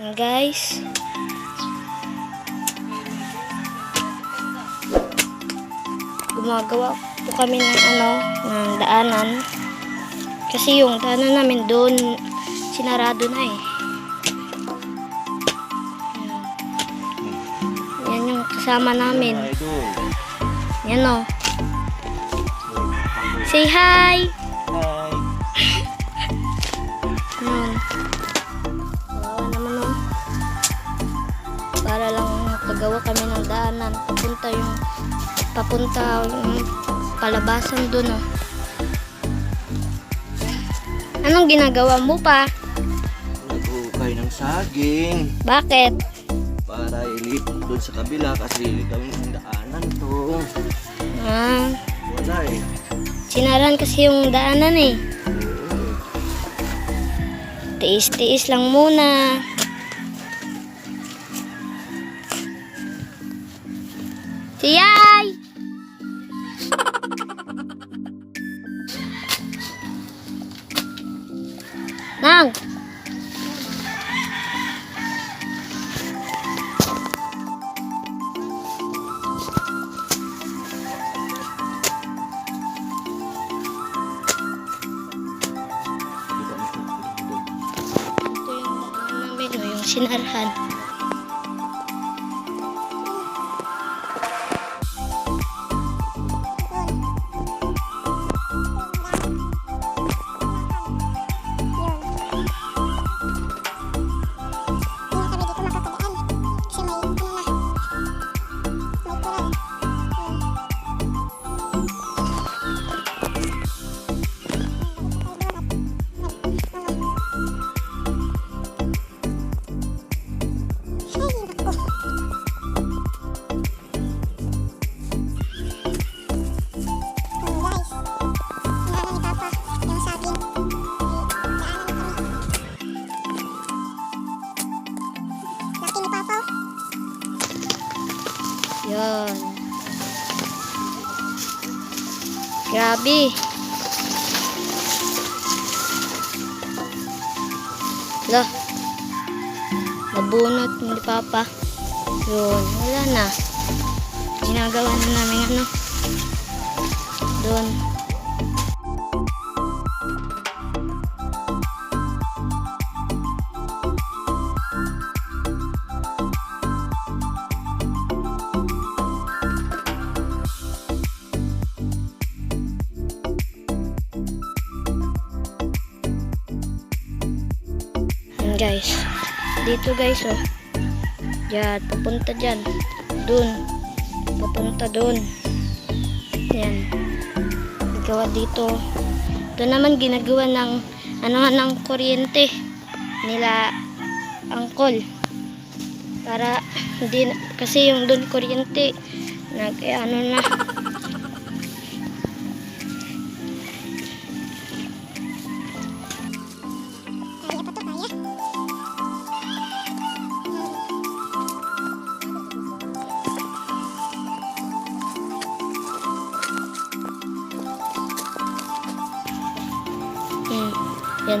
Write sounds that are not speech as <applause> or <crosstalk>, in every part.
Yan guys. Gumagawa po kami ng ano, ng daanan. Kasi yung daanan namin doon, sinarado na eh. Yan. Yan yung kasama namin. Yan o. Say hi! Hi. Lang makagawa kami ng daanan. Papunta yung papunta yung palabasan dun o. Anong ginagawa mo pa? Nag-ukay ng saging Bakit? para ilipot doon sa kabila kasi gawin ang daanan to. Ah, Wala eh. sinaran kasi yung daanan eh. Tiis-tiis lang muna. Siyay! Nang! Papa. Yun, wala na. Ginagawa na namin ano. Doon. Guys. Dito guys oh. Yan, papunta dyan. Dun. Papunta dun. Yan. Gawa dito. Ito naman ginagawa ng ano ng kuryente nila angkol. Para hindi kasi yung dun kuryente nag eh, ano na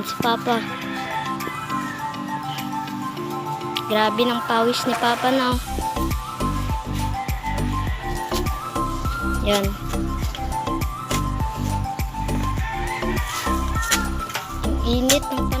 Yan si Papa. Grabe ng pawis ni Papa na. oh. Yan. Ang init ng panahon.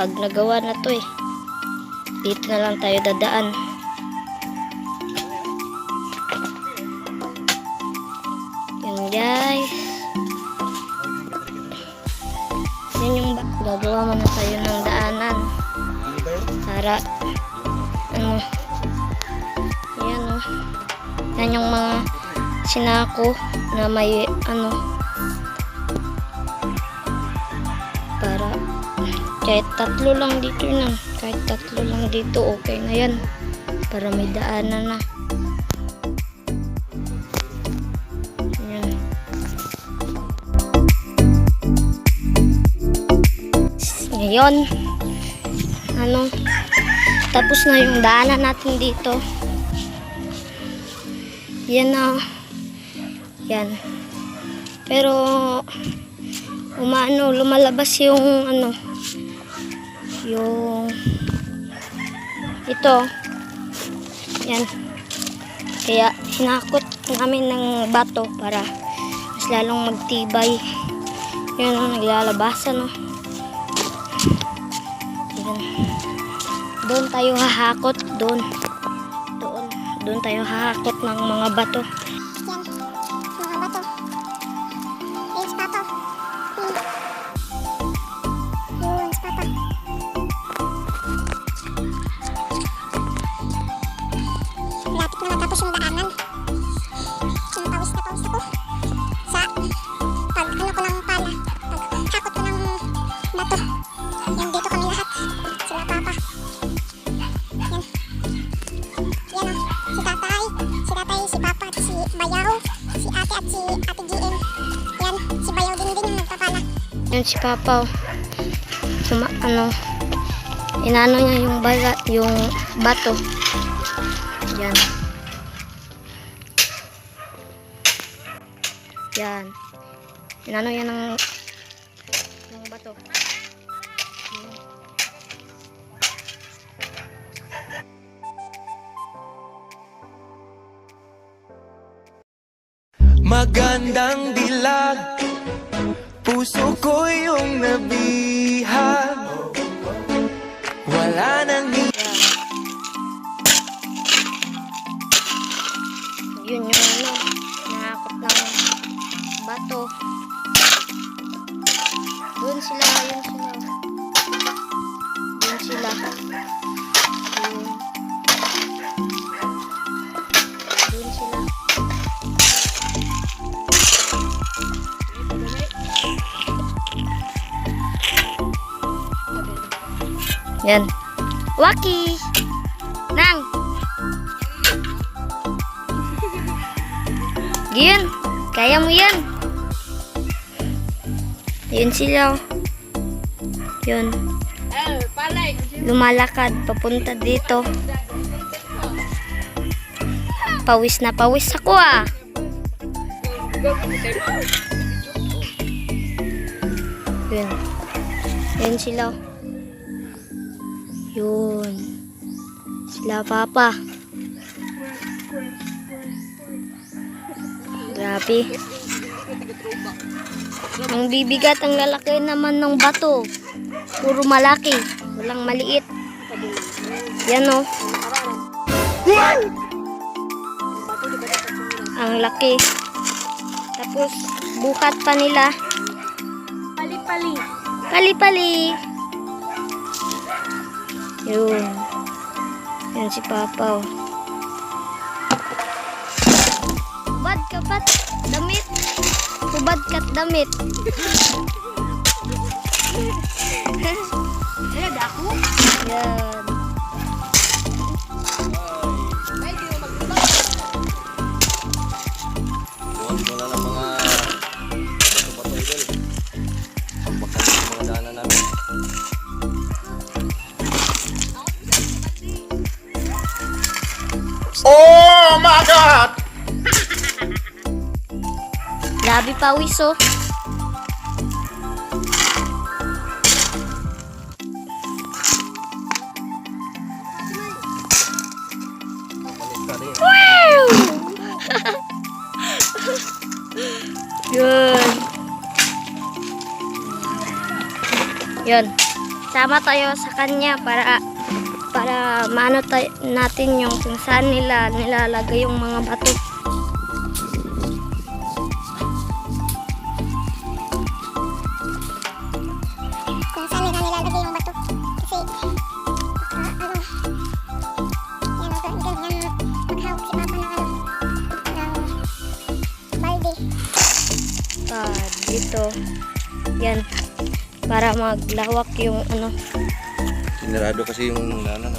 Pag nagawa na to eh. Dito na lang tayo dadaan. Yan guys. Yan yung gagawa muna tayo ng daanan. Para ano yan oh. Yan yung mga sinako na may ano Kahit tatlo lang dito na. Kahit tatlo lang dito, okay na yan. Para may daanan na. Yan. Ngayon, ano, tapos na yung daanan natin dito. Yan na. Yan. Pero, umaano, lumalabas yung, ano, yung, ito. Yan. Kaya, hinakot namin ng bato para mas lalong magtibay. Yan o, naglalabasan o. Yan. Doon tayo hahakot, doon. Doon. Doon tayo hahakot ng mga bato. Lapit na matapos yung daanan. Pinapawis na pawis ako. Sa pag ano ko ng pala. Pag hakot ko ng bato. Yan, dito kami lahat. Sila Papa. Yan. Yan o, si tatay, si tatay, si papa, at si bayaw, si ate at si ate GM. Yan, si bayaw din din yung nagpapala. Yan si Papa. oh. Suma, ano, inano niya yung baga, yung bato. Inano niya ng, ng bato. Magandang dilag Puso ko yung nabihag Yan. Waki! Nang! Giyan, kaya mo yan. Yun sila. Yun. Lumalakad papunta dito. Pawis na pawis ako ah. Yun. Yun sila. oh. Yun. Sila papa. Grabe. Ang bibigat, ang lalaki naman ng bato. Puro malaki. Walang maliit. Yan o. Ang laki. Tapos, bukat pa nila. Pali-pali. Pali-pali. Yun. Yan si Papa oh. Hubad ka pat damit. Hubad kat damit. <laughs> pawis oh. Rin. <laughs> Yun. Yun. Sama tayo sa kanya para para maano natin yung kung saan nila nilalagay yung mga bato. Yan. Para maglawak yung ano. Sinarado kasi yung ano.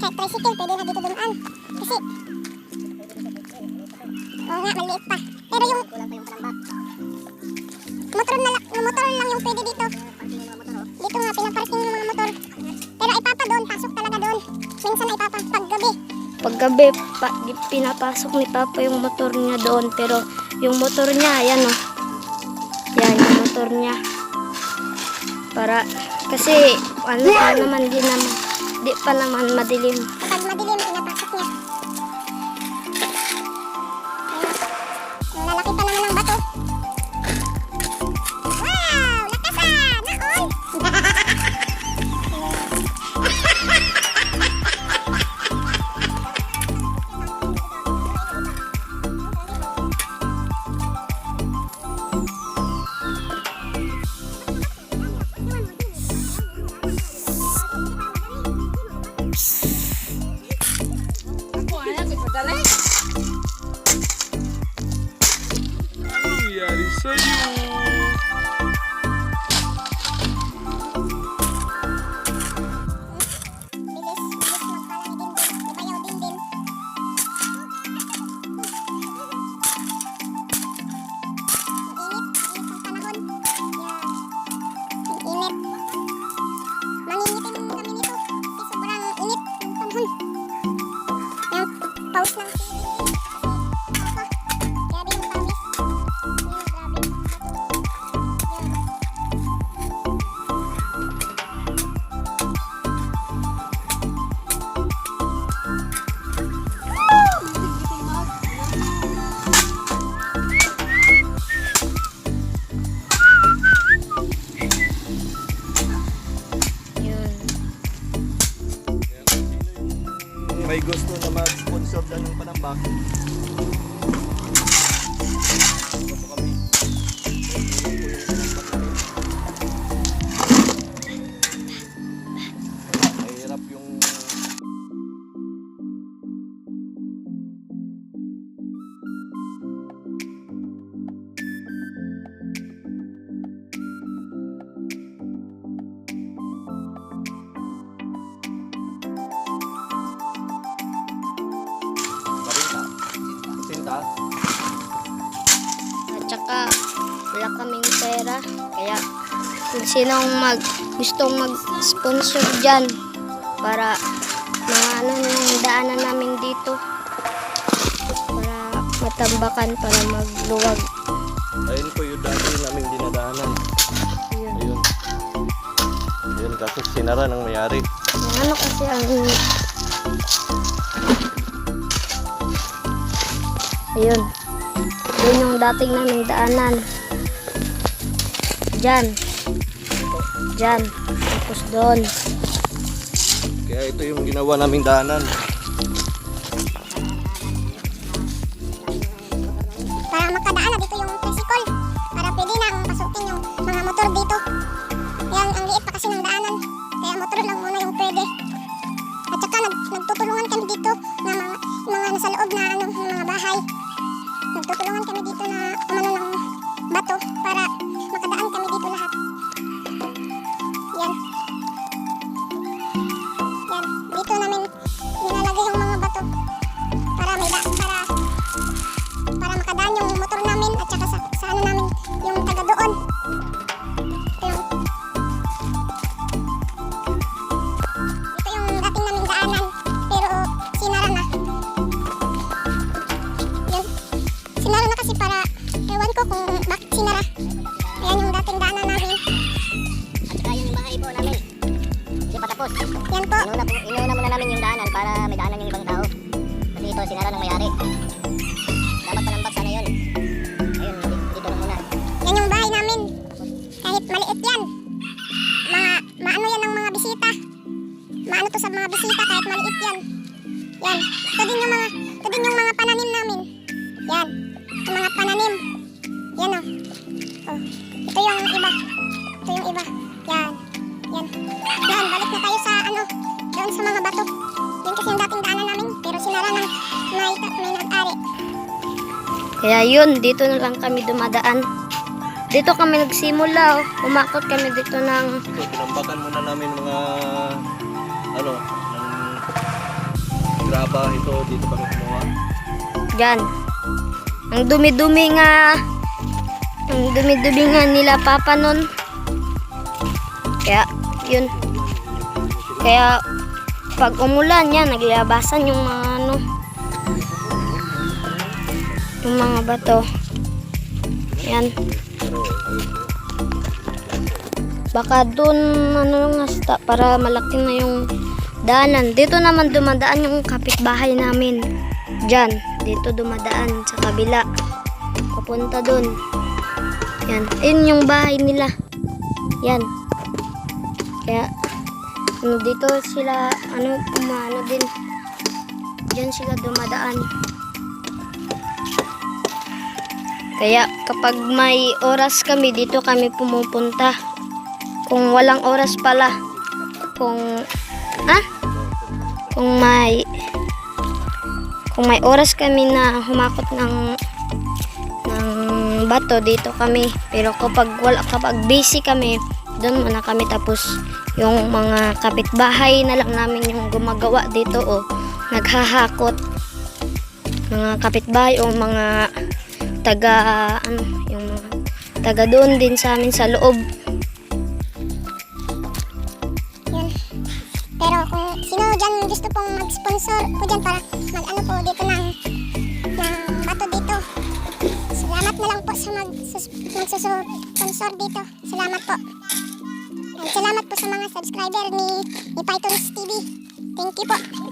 Kahit tricycle, pwede na dito dumaan. Ano. Kasi, oo nga, maliit pa. Pero yung, motor na lang, Kagabi, pa, pinapasok ni Papa yung motor niya doon. Pero yung motor niya, ayan. Oh. Yan, yung motor niya. Para, kasi ano pa naman, di, naman, di pa naman madilim. sinong mag gustong mag-sponsor dyan para mga ano yung daanan namin dito. Para matambakan para magluwag. Ayun po yung dati namin dinadaanan. Ayun. Ayun, ayun kasi sinara ng mayari. Ano kasi ang ayun. Yun yung dating naming daanan. Dyan dyan. Tapos doon. Kaya ito yung ginawa naming daanan. daanan po. Inuna, inuna muna namin yung daanan para may daanan yung ibang tao. Kasi ito, sinara ng mayari. Yun, dito na lang kami dumadaan. Dito kami nagsimula, oh. umakot kami dito ng So, tinambakan muna namin mga ano, ng graba ito dito kami kumuha. Diyan. Ang dumi-dumi nga. Ang dumi-dumi nga nila papa nun. Kaya, yun. Kaya, pag umulan yan, naglabasan yung mga Yung mga bato. Yan. Baka dun, ano nga, sta- para malaki na yung daanan. Dito naman dumadaan yung kapitbahay namin. Diyan, dito dumadaan sa kabila. Papunta dun. Yan, ayun yung bahay nila. Yan. Kaya, ano, dito sila, ano, umano din. Diyan sila dumadaan. Kaya kapag may oras kami, dito kami pumupunta. Kung walang oras pala, kung, ha? Kung may, kung may oras kami na humakot ng, ng bato, dito kami. Pero kapag wala, kapag busy kami, doon muna kami tapos yung mga kapitbahay na lang namin yung gumagawa dito o naghahakot mga kapitbahay o mga taga ano yung taga doon din sa amin sa loob Yun. Pero kung sino dyan gusto pong mag-sponsor po dyan para mag-ano po dito ng, ng bato dito. Salamat na lang po sa mag, magsusponsor dito. Salamat po. And salamat po sa mga subscriber ni, ni Pythons TV. Thank you po.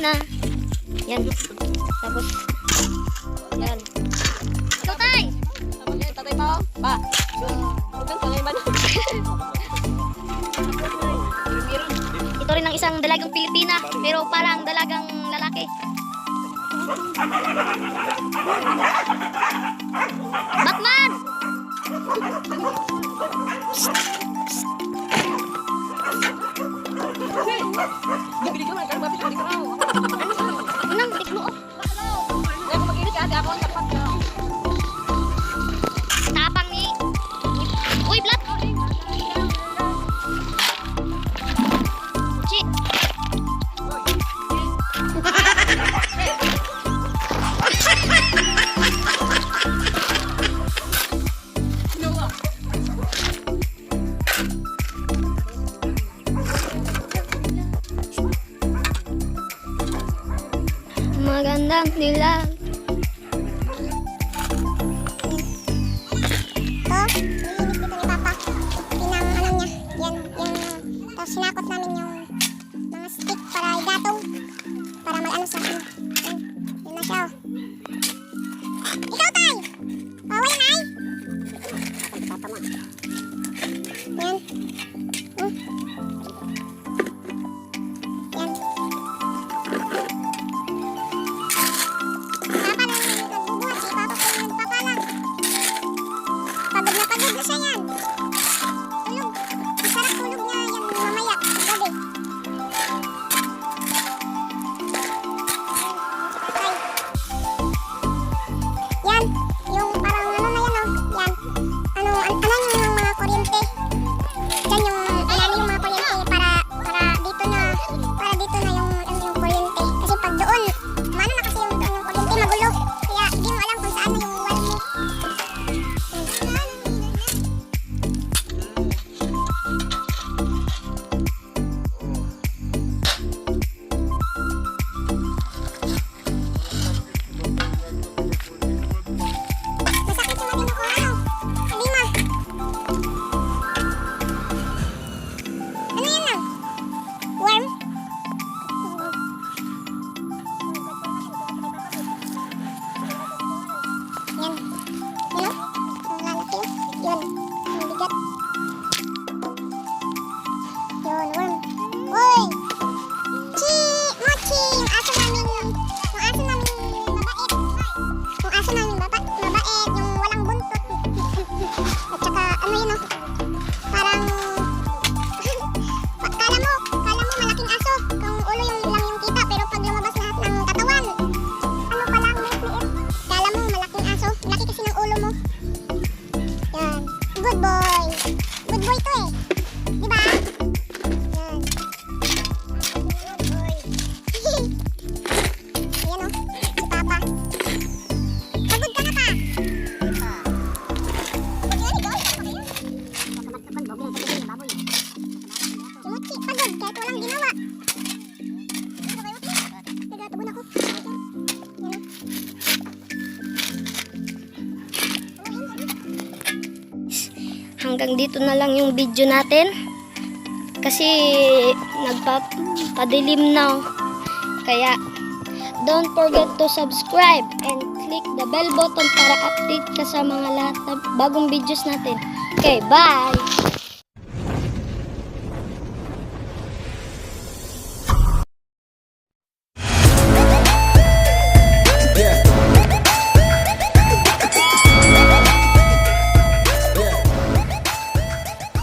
Dalagang Pilipina. Pina yan tapos yan Tatay! Pa ako? Ba? Huwag kang tangay ba <laughs> ito rin ang isang dalagang Pilipina pero parang dalagang lalaki Batman! Bibili ka man, Yan. Hmm. Hanggang dito na lang yung video natin. Kasi nagpapadilim na. Kaya don't forget to subscribe and click the bell button para update ka sa mga lahat ng bagong videos natin. Okay, bye!